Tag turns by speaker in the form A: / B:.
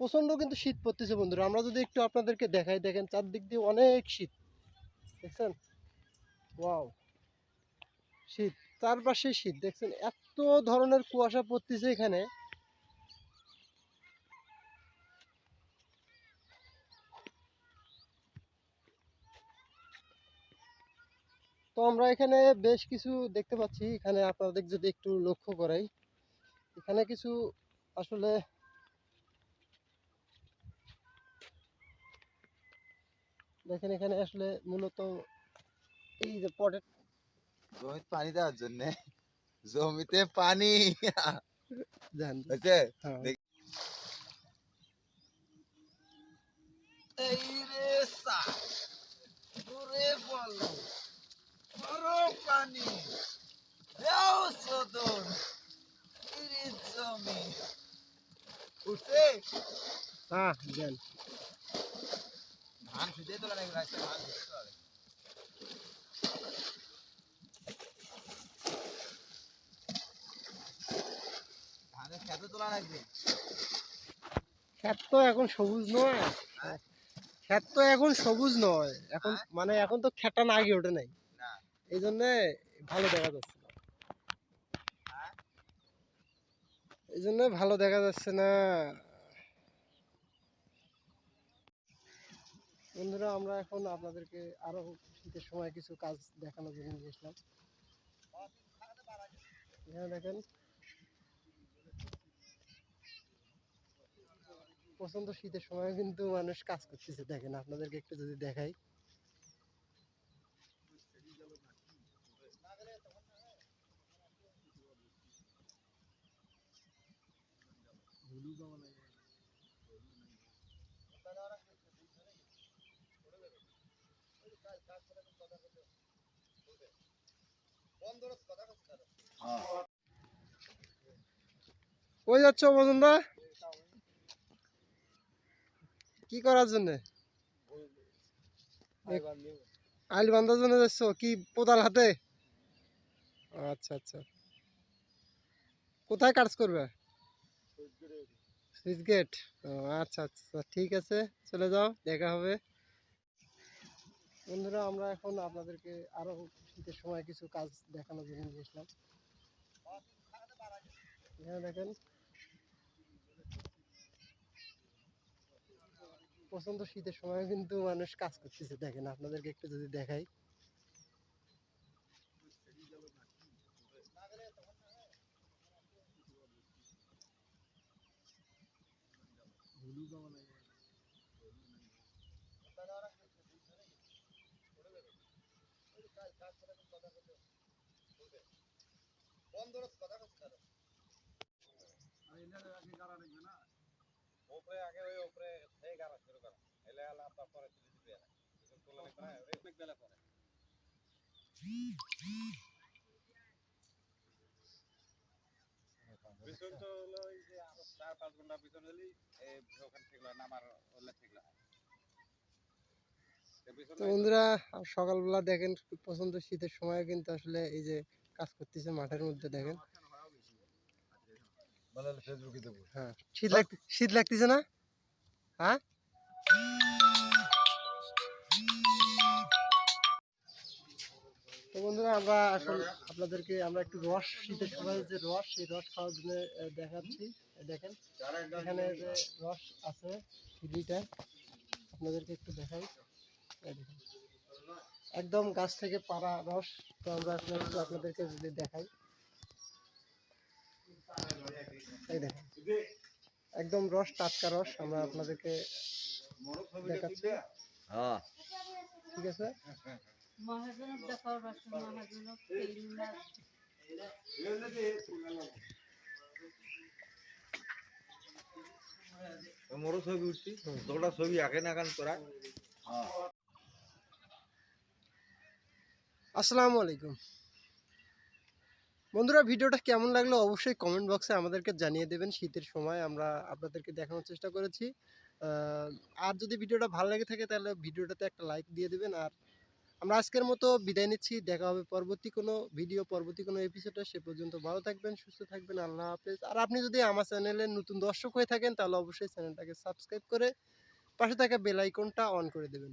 A: প্রচণ্ড কিন্তু শীত পড়তেছে বন্ধুরা। আমরা যদি একটু আপনাদেরকে দেখাই, দেখেন চারদিক দিয়ে অনেক শীত। দেখছেন? ওয়াও। শীত, চারপাশে শীত। দেখছেন? এত ধরনের কুয়াশা পড়তেছে এখানে। তো আমরা এখানে বেশ কিছু দেখতে পাচ্ছি। এখানে আপনাদের যদি একটু লক্ষ্য করাই, এখানে কিছু আসলে দেখেন এখানে আসলে মূলত এই যে পটের
B: জমিতে পানি দেওয়ার জন্য। জমিতে পানি।
A: যান
B: হয়েছে?
A: হ্যাঁ।
B: এই রে সা বলো। বড় পানি। দেও সদর জমি। উঠছে?
A: হ্যাঁ যান
B: ধান শুধু তোলা নাকি ধান শুধু তোলা নাকি? ধানের খেতে তোলা লাগবে
A: ক্ষেত তো এখন সবুজ নয়। ক্ষেত তো এখন সবুজ নয়। এখন মানে এখন তো খেটা না আগে ওঠে নাই। এই জন্য ভালো দেখা যাচ্ছে না।
B: হ্যাঁ?
A: এই জন্য ভালো দেখা যাচ্ছে না। বন্ধুরা, আমরা এখন আপনাদেরকে আরও শীতের সময় কিছু কাজ দেখানোর জন্য নিয়ে এসলাম। এখানে দেখেন প্রচণ্ড শীতের সময় কিন্তু মানুষ কাজ করতেছে। দেখেন, আপনাদেরকে একটু যদি দেখাই। কই যাচ্ছ মজুমদা কি করার জন্য? আইল বান্ধার জন্য যাচ্ছ? কি কোদাল হাতে? আচ্ছা আচ্ছা। কোথায় কাজ করবে? Switch gate. ও আচ্ছা আচ্ছা। ঠিক আছে চলে যাও দেখা হবে। বন্ধুরা, আমরা এখন আপনাদেরকে আরও শীতের সময়, কিছু কাজ দেখানোর জন্য নিয়ে এসলাম এখানে দেখেন প্রচণ্ড শীতের সময় কিন্তু মানুষ কাজ করতেছে। দেখেন, আপনাদেরকে একটু যদি দেখাই।
B: আগে ওই শুরু করা। এলে আলা তোলা লাগবে না ওই বেলা পরে। পিছন তো হলো ওই যে আরও চার পাঁচ ঘণ্টা পিছন হলেই এই ওখান থেকে নামার ওলে থেকে
A: তো বন্ধুরা সকালবেলা দেখেন প্রচণ্ড শীতের সময় কিন্তু আসলে এই যে কাজ করতেছে মাঠের মধ্যে দেখেন। হ্যাঁ শীত লাগ শীত লাগতেছে না? হ্যাঁ? তো বন্ধুরা আমরা এখন আপনাদেরকে আমরা একটু রস শীতের সময় যে রস সেই রস খাওয়ার জন্য দেখাচ্ছি। দেখেন এখানে যে রস আছে লিটার আপনাদেরকে একটু দেখাই। দেখেন। একদম গাছ থেকে পাড়া রস। তো আমরা এখন একটু আপনাদেরকে যদি দেখাই। এই দেখেন। একদম রস টাটকা রস আমরা আপনাদেরকে দেখাচ্ছি।
B: হ্যাঁ।
A: ঠিক আছে?
B: মোরও ছবি উঠছি। তোরা ছবি আঁকে না কান তোরা হ্যাঁ
A: আসসালামু আলাইকুম। বন্ধুরা, ভিডিওটা কেমন লাগল অবশ্যই কমেন্ট বক্সে আমাদেরকে জানিয়ে দেবেন। শীতের সময় আমরা আপনাদেরকে দেখানোর চেষ্টা করেছি। আর যদি ভিডিওটা ভালো লেগে থাকে তাহলে ভিডিওটাতে একটা লাইক দিয়ে দেবেন। আর আমরা আজকের মতো বিদায় নিচ্ছি। দেখা হবে পরবর্তী কোনো ভিডিও পরবর্তী কোনো এপিসোডে সে পর্যন্ত ভালো থাকবেন, সুস্থ থাকবেন। আল্লাহ হাফেজ। আর আপনি যদি আমার চ্যানেলের নতুন দর্শক হয়ে থাকেন তাহলে অবশ্যই চ্যানেলটাকে সাবস্ক্রাইব করে পাশে থাকা বেল আইকনটা অন করে দেবেন।